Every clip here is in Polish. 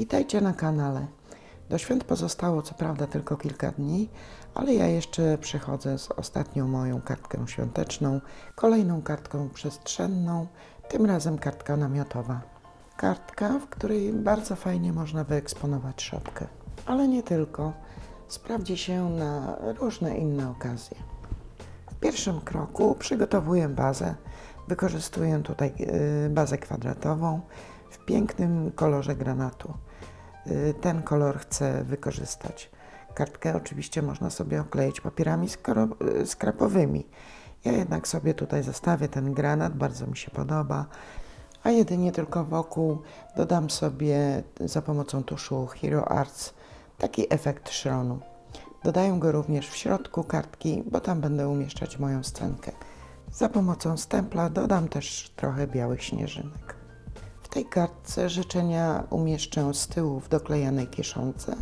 Witajcie na kanale. Do świąt pozostało co prawda tylko kilka dni, ale ja jeszcze przychodzę z ostatnią moją kartką świąteczną, kolejną kartką przestrzenną, tym razem kartka namiotowa. Kartka, w której bardzo fajnie można wyeksponować szopkę. Ale nie tylko. Sprawdzi się na różne inne okazje. W pierwszym kroku przygotowuję bazę. Wykorzystuję tutaj y, bazę kwadratową w pięknym kolorze granatu. Y, Ten kolor chcę wykorzystać. Kartkę oczywiście można sobie okleić papierami skrapowymi. Ja jednak sobie tutaj zostawię ten granat, bardzo mi się podoba, a jedynie tylko wokół dodam sobie za pomocą tuszu Hero Arts taki efekt szronu. Dodaję go również w środku kartki, bo tam będę umieszczać moją scenkę. Za pomocą stempla dodam też trochę białych śnieżynek. Tej kartce życzenia umieszczę z tyłu w doklejanej kieszonce,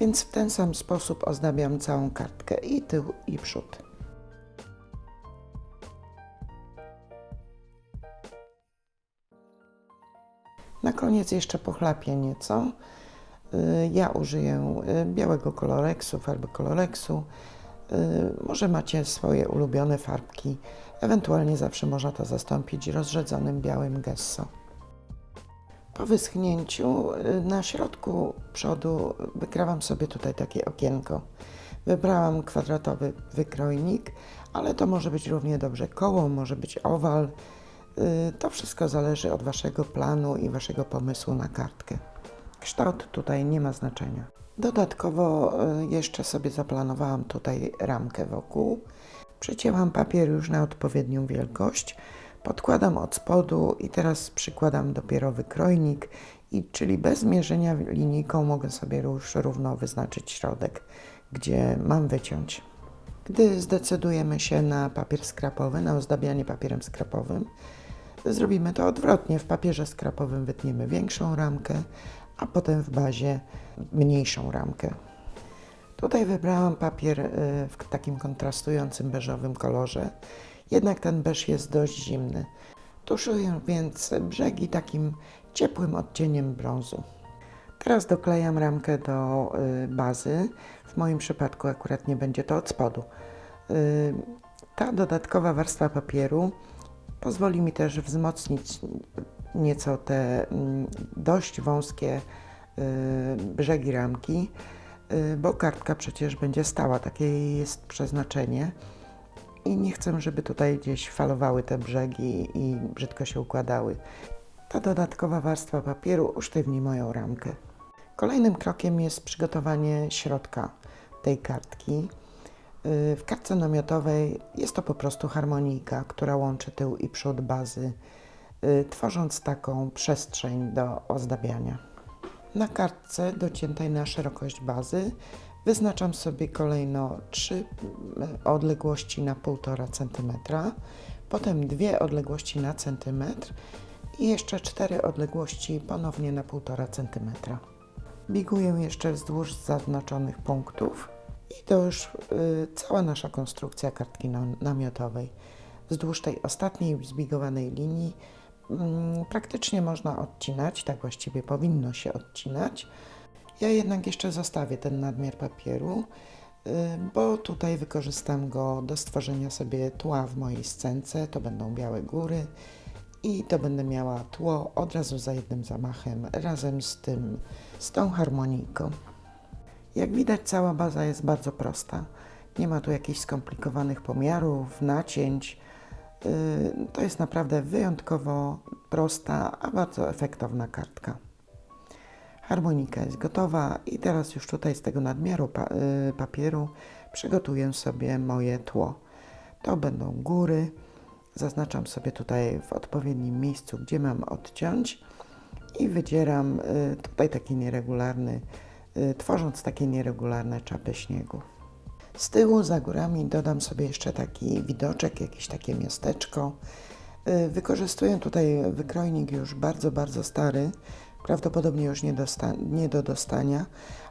więc w ten sam sposób ozdabiam całą kartkę i tył i przód. Na koniec jeszcze pochlapię nieco. Y, Ja użyję y, białego koloreksu, farby koloreksu. Y, Może macie swoje ulubione farbki, ewentualnie zawsze można to zastąpić rozrzedzonym białym gesso. Po wyschnięciu y, na środku przodu wykrawam sobie tutaj takie okienko. Wybrałam kwadratowy wykrojnik, ale to może być równie dobrze koło, może być owal. Y, To wszystko zależy od Waszego planu i Waszego pomysłu na kartkę. Kształt tutaj nie ma znaczenia. Dodatkowo y, jeszcze sobie zaplanowałam tutaj ramkę wokół. Przecięłam papier już na odpowiednią wielkość. Podkładam od spodu i teraz przykładam dopiero wykrojnik, i, czyli bez mierzenia linijką mogę sobie już równo wyznaczyć środek, gdzie mam wyciąć. Gdy zdecydujemy się na papier skrapowy, na ozdabianie papierem skrapowym, zrobimy to odwrotnie. W papierze skrapowym wytniemy większą ramkę, a potem w bazie mniejszą ramkę. Tutaj wybrałam papier y, w takim kontrastującym beżowym kolorze, jednak ten beż jest dość zimny. Tuszuję więc brzegi takim ciepłym odcieniem brązu. Teraz doklejam ramkę do y, bazy. W moim przypadku akurat nie będzie to od spodu. Y, Ta dodatkowa warstwa papieru pozwoli mi też wzmocnić nieco te mm, dość wąskie y, brzegi ramki, bo kartka przecież będzie stała, takie jest przeznaczenie. I nie chcę, żeby tutaj gdzieś falowały te brzegi i brzydko się układały. Ta dodatkowa warstwa papieru usztywni moją ramkę. Kolejnym krokiem jest przygotowanie środka tej kartki. Yy, W kartce namiotowej jest to po prostu harmonijka, która łączy tył i przód bazy, yy, tworząc taką przestrzeń do ozdabiania. Na kartce dociętej na szerokość bazy wyznaczam sobie kolejno trzy mm, odległości na 1,5 cm, potem dwie odległości na centymetr i jeszcze cztery odległości ponownie na 1,5 cm. Biguję jeszcze wzdłuż zaznaczonych punktów i to już y, cała nasza konstrukcja kartki nam- namiotowej. Wzdłuż tej ostatniej zbigowanej linii mm, praktycznie można odcinać, tak właściwie powinno się odcinać. Ja jednak jeszcze zostawię ten nadmiar papieru, y, bo tutaj wykorzystam go do stworzenia sobie tła w mojej scence. To będą białe góry i to będę miała tło od razu za jednym zamachem, razem z tym, z tą harmonijką. Jak widać, cała baza jest bardzo prosta. Nie ma tu jakichś skomplikowanych pomiarów, nacięć. Yy, To jest naprawdę wyjątkowo prosta, a bardzo efektowna kartka. Harmonika jest gotowa i teraz już tutaj z tego nadmiaru pa- y, papieru przygotuję sobie moje tło. To będą góry. Zaznaczam sobie tutaj w odpowiednim miejscu, gdzie mam odciąć i wydzieram y, tutaj taki nieregularny, y, tworząc takie nieregularne czapy śniegu. Z tyłu za górami dodam sobie jeszcze taki widoczek, jakieś takie miasteczko. Wykorzystuję tutaj wykrojnik już bardzo, bardzo stary, prawdopodobnie już nie, nie do dostania,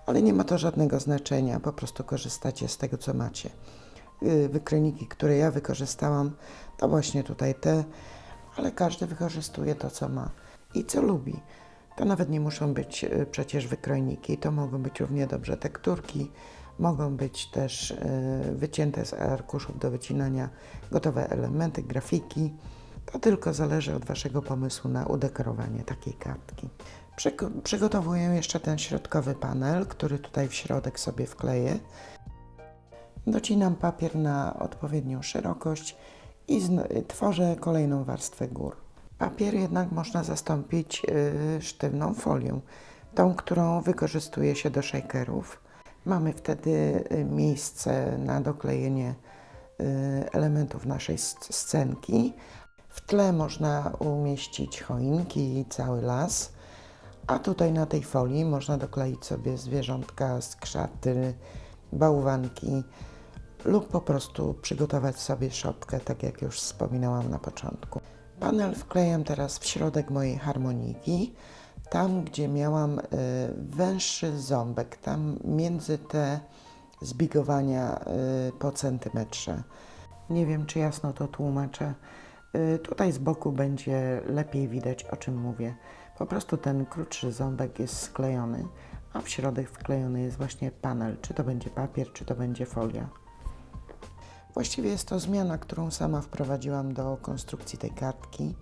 ale nie ma to żadnego znaczenia, po prostu korzystacie z tego, co macie. Y, Wykrojniki, które ja wykorzystałam, to właśnie tutaj te, ale każdy wykorzystuje to, co ma i co lubi. To nawet nie muszą być y, przecież wykrojniki, to mogą być równie dobrze tekturki, mogą być też y, wycięte z arkuszów do wycinania gotowe elementy, grafiki. To tylko zależy od Waszego pomysłu na udekorowanie takiej kartki. Przygo- Przygotowuję jeszcze ten środkowy panel, który tutaj w środek sobie wkleję. Docinam papier na odpowiednią szerokość i tworzę kolejną warstwę gór. Papier jednak można zastąpić y, sztywną folią, tą, którą wykorzystuje się do shakerów. Mamy wtedy y, miejsce na doklejenie y, elementów naszej sc- scenki. W tle można umieścić choinki i cały las, a tutaj na tej folii można dokleić sobie zwierzątka, skrzaty, bałwanki lub po prostu przygotować sobie szopkę, tak jak już wspominałam na początku. Panel wklejam teraz w środek mojej harmoniki, tam gdzie miałam y, węższy ząbek, tam między te zbigowania y, po centymetrze. Nie wiem, czy jasno to tłumaczę. Y, tutaj z boku będzie lepiej widać, o czym mówię. Po prostu ten krótszy ząbek jest sklejony, a w środek wklejony jest właśnie panel, czy to będzie papier, czy to będzie folia. Właściwie jest to zmiana, którą sama wprowadziłam do konstrukcji tej kartki,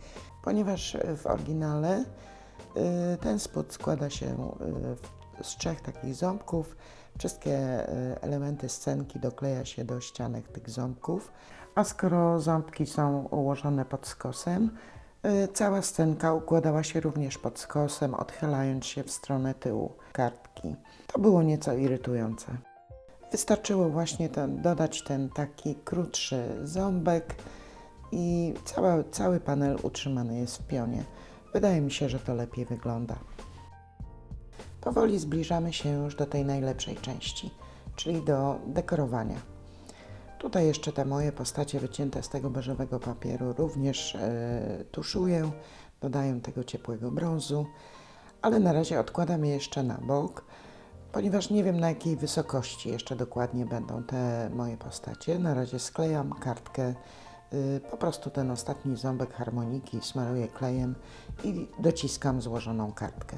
ponieważ w oryginale y, ten spód składa się y, z trzech takich ząbków. Wszystkie y, elementy scenki dokleja się do ścianek tych ząbków, a skoro ząbki są ułożone pod skosem, y, cała scenka układała się również pod skosem, odchylając się w stronę tyłu kartki. To było nieco irytujące. Wystarczyło właśnie ten, dodać ten taki krótszy ząbek i cały panel utrzymany jest w pionie. Wydaje mi się, że to lepiej wygląda. Powoli zbliżamy się już do tej najlepszej części, czyli do dekorowania. Tutaj jeszcze te moje postacie wycięte z tego beżowego papieru również e, tuszuję, dodaję tego ciepłego brązu, ale na razie odkładam je jeszcze na bok ponieważ nie wiem na jakiej wysokości jeszcze dokładnie będą te moje postacie. Na razie sklejam kartkę, y, po prostu ten ostatni ząbek harmoniki smaruję klejem i dociskam złożoną kartkę.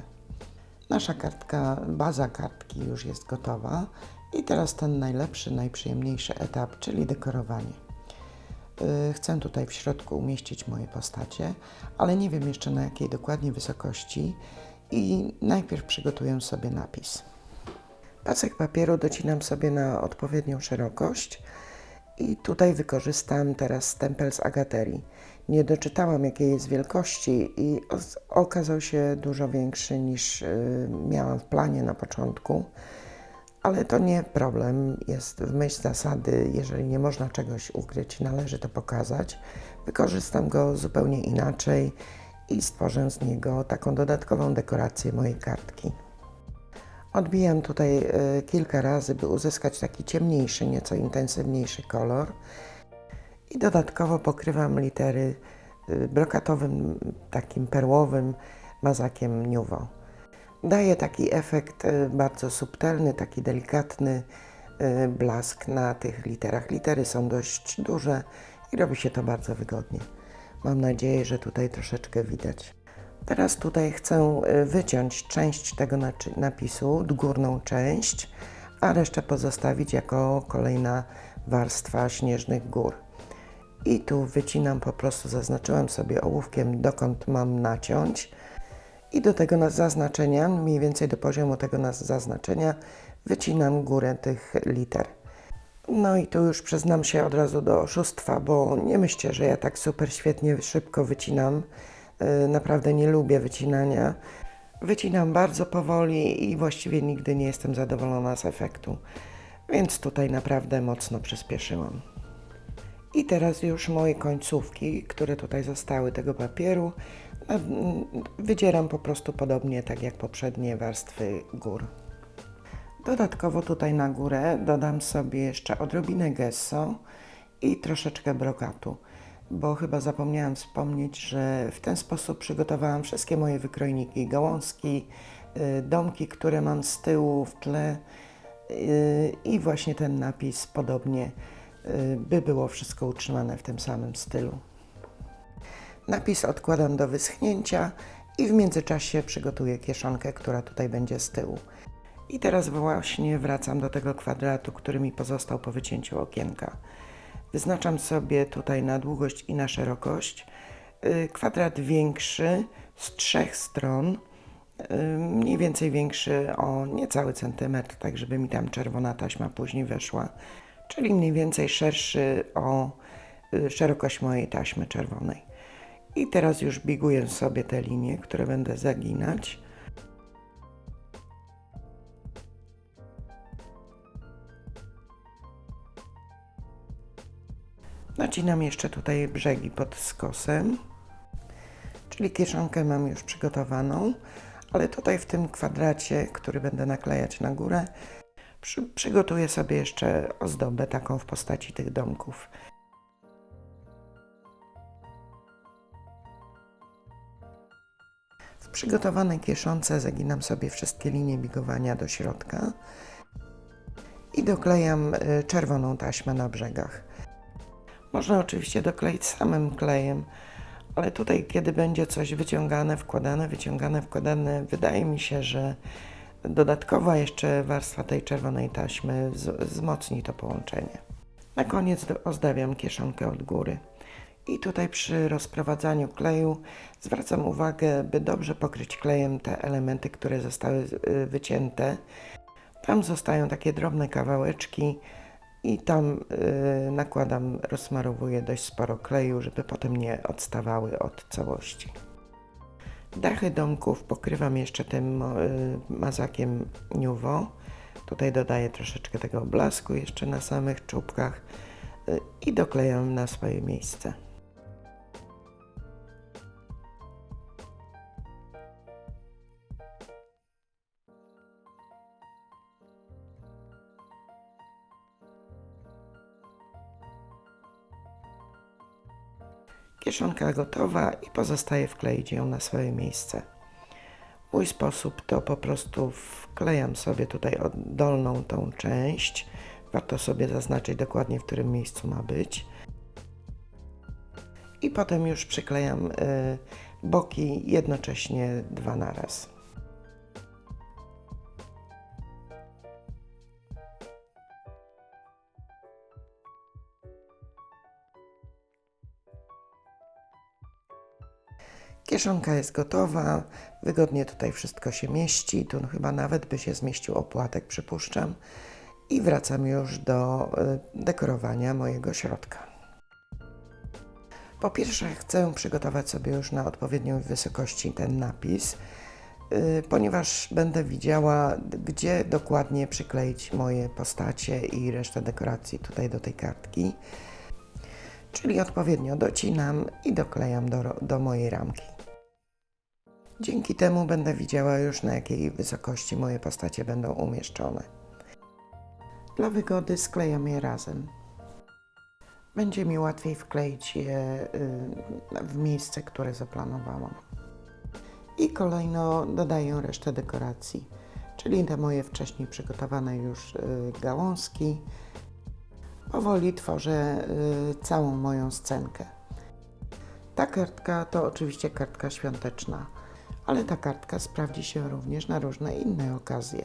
Nasza kartka, baza kartki już jest gotowa i teraz ten najlepszy, najprzyjemniejszy etap, czyli dekorowanie. Y, Chcę tutaj w środku umieścić moje postacie, ale nie wiem jeszcze na jakiej dokładnie wysokości i najpierw przygotuję sobie napis. Pasek papieru docinam sobie na odpowiednią szerokość i tutaj wykorzystam teraz stempel z agaterii. Nie doczytałam jakiej jest wielkości i okazał się dużo większy niż y, miałam w planie na początku, ale to nie problem. Jest w myśl zasady, jeżeli nie można czegoś ukryć, należy to pokazać. Wykorzystam go zupełnie inaczej i stworzę z niego taką dodatkową dekorację mojej kartki. Odbijam tutaj e, kilka razy, by uzyskać taki ciemniejszy, nieco intensywniejszy kolor. I dodatkowo pokrywam litery e, brokatowym, takim perłowym mazakiem Nuvo. Daje taki efekt e, bardzo subtelny, taki delikatny e, blask na tych literach. Litery są dość duże i robi się to bardzo wygodnie. Mam nadzieję, że tutaj troszeczkę widać. Teraz tutaj chcę y, wyciąć część tego napisu, górną część, a resztę pozostawić jako kolejna warstwa śnieżnych gór. I tu wycinam po prostu, zaznaczyłam sobie ołówkiem, dokąd mam naciąć. I do tego na zaznaczenia, mniej więcej do poziomu tego zaznaczenia, wycinam górę tych liter. No i tu już przyznam się od razu do oszustwa, bo nie myślcie, że ja tak super świetnie, szybko wycinam. Yy, Naprawdę nie lubię wycinania. Wycinam bardzo powoli i właściwie nigdy nie jestem zadowolona z efektu. Więc tutaj naprawdę mocno przyspieszyłam. I teraz już moje końcówki, które tutaj zostały tego papieru, mm, wydzieram po prostu podobnie tak jak poprzednie warstwy gór. Dodatkowo tutaj na górę dodam sobie jeszcze odrobinę gesso i troszeczkę brokatu, bo chyba zapomniałam wspomnieć, że w ten sposób przygotowałam wszystkie moje wykrojniki, gałązki, y, domki, które mam z tyłu w tle y, i właśnie ten napis podobnie, by było wszystko utrzymane w tym samym stylu. Napis odkładam do wyschnięcia i w międzyczasie przygotuję kieszonkę, która tutaj będzie z tyłu. I teraz właśnie wracam do tego kwadratu, który mi pozostał po wycięciu okienka. Wyznaczam sobie tutaj na długość i na szerokość. Y, Kwadrat większy z trzech stron, y, mniej więcej większy o niecały centymetr, tak żeby mi tam czerwona taśma później weszła, czyli mniej więcej szerszy o y, szerokość mojej taśmy czerwonej. I teraz już biguję sobie te linie, które będę zaginać. Nacinam jeszcze tutaj brzegi pod skosem, czyli kieszonkę mam już przygotowaną, ale tutaj w tym kwadracie, który będę naklejać na górę, przy, przygotuję sobie jeszcze ozdobę taką w postaci tych domków. W przygotowanej kieszonce zaginam sobie wszystkie linie bigowania do środka i doklejam y, czerwoną taśmę na brzegach. Można oczywiście dokleić samym klejem, ale tutaj, kiedy będzie coś wyciągane, wkładane, wyciągane, wkładane, wydaje mi się, że dodatkowa jeszcze warstwa tej czerwonej taśmy wzmocni to połączenie. Na koniec ozdabiam kieszonkę od góry. I tutaj przy rozprowadzaniu kleju zwracam uwagę, by dobrze pokryć klejem te elementy, które zostały y, wycięte. Tam zostają takie drobne kawałeczki i tam y, nakładam, rozsmarowuję dość sporo kleju, żeby potem nie odstawały od całości. Dachy domków pokrywam jeszcze tym y, mazakiem Nuvo. Tutaj dodaję troszeczkę tego blasku jeszcze na samych czubkach y, i doklejam na swoje miejsce. Kieszonka gotowa i pozostaje wkleić ją na swoje miejsce. Mój sposób to po prostu wklejam sobie tutaj dolną tą część. Warto sobie zaznaczyć dokładnie, w którym miejscu ma być. I potem już przyklejam y, boki jednocześnie dwa na Kieszonka jest gotowa, wygodnie tutaj wszystko się mieści, tu chyba nawet by się zmieścił opłatek, przypuszczam. I wracam już do y, dekorowania mojego środka. Po pierwsze chcę przygotować sobie już na odpowiednią wysokości ten napis, y, ponieważ będę widziała, gdzie dokładnie przykleić moje postacie i resztę dekoracji tutaj do tej kartki. Czyli odpowiednio docinam i doklejam do, do mojej ramki. Dzięki temu będę widziała już na jakiej wysokości moje postacie będą umieszczone. Dla wygody sklejam je razem. Będzie mi łatwiej wkleić je y, w miejsce, które zaplanowałam. I kolejno dodaję resztę dekoracji, czyli te moje wcześniej przygotowane już y, gałązki. Powoli tworzę y, całą moją scenkę. Ta kartka to oczywiście kartka świąteczna, ale ta kartka sprawdzi się również na różne inne okazje.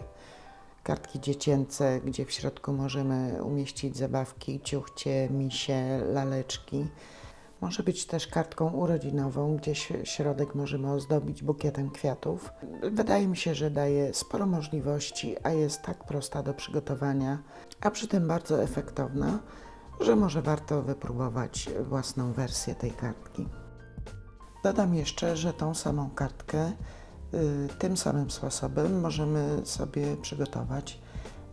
Kartki dziecięce, gdzie w środku możemy umieścić zabawki, ciuchcie, misie, laleczki. Może być też kartką urodzinową, gdzie środek możemy ozdobić bukietem kwiatów. Wydaje mi się, że daje sporo możliwości, a jest tak prosta do przygotowania, a przy tym bardzo efektowna, że może warto wypróbować własną wersję tej kartki. Dodam jeszcze, że tą samą kartkę y, tym samym sposobem możemy sobie przygotować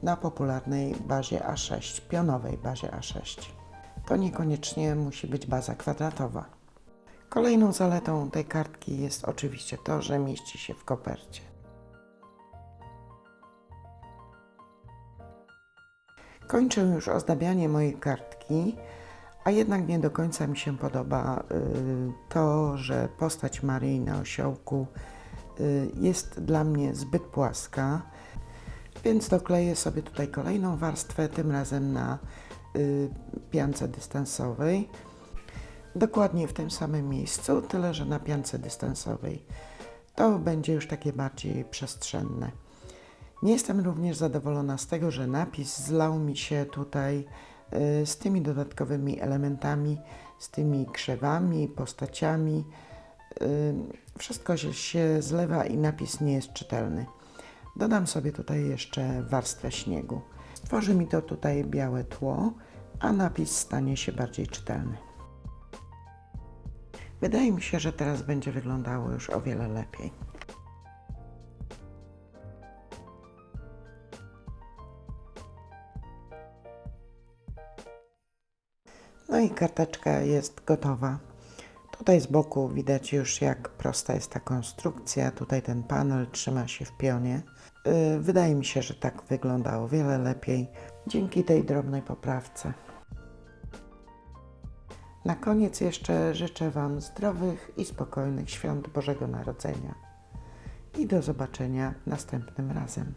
na popularnej bazie A6, pionowej bazie A6. To niekoniecznie musi być baza kwadratowa. Kolejną zaletą tej kartki jest oczywiście to, że mieści się w kopercie. Kończę już ozdabianie mojej kartki, a jednak nie do końca mi się podoba y, to, że postać Maryi na osiołku y, jest dla mnie zbyt płaska, więc dokleję sobie tutaj kolejną warstwę, tym razem na y, piance dystansowej. Dokładnie w tym samym miejscu, tyle że na piance dystansowej to będzie już takie bardziej przestrzenne. Nie jestem również zadowolona z tego, że napis zlał mi się tutaj z tymi dodatkowymi elementami, z tymi krzewami, postaciami. Y, Wszystko się zlewa i napis nie jest czytelny. Dodam sobie tutaj jeszcze warstwę śniegu. Stworzy mi to tutaj białe tło, a napis stanie się bardziej czytelny. Wydaje mi się, że teraz będzie wyglądało już o wiele lepiej. No i karteczka jest gotowa. Tutaj z boku widać już jak prosta jest ta konstrukcja. Tutaj ten panel trzyma się w pionie. Yy, Wydaje mi się, że tak wygląda o wiele lepiej dzięki tej drobnej poprawce. Na koniec jeszcze życzę Wam zdrowych i spokojnych świąt Bożego Narodzenia i do zobaczenia następnym razem.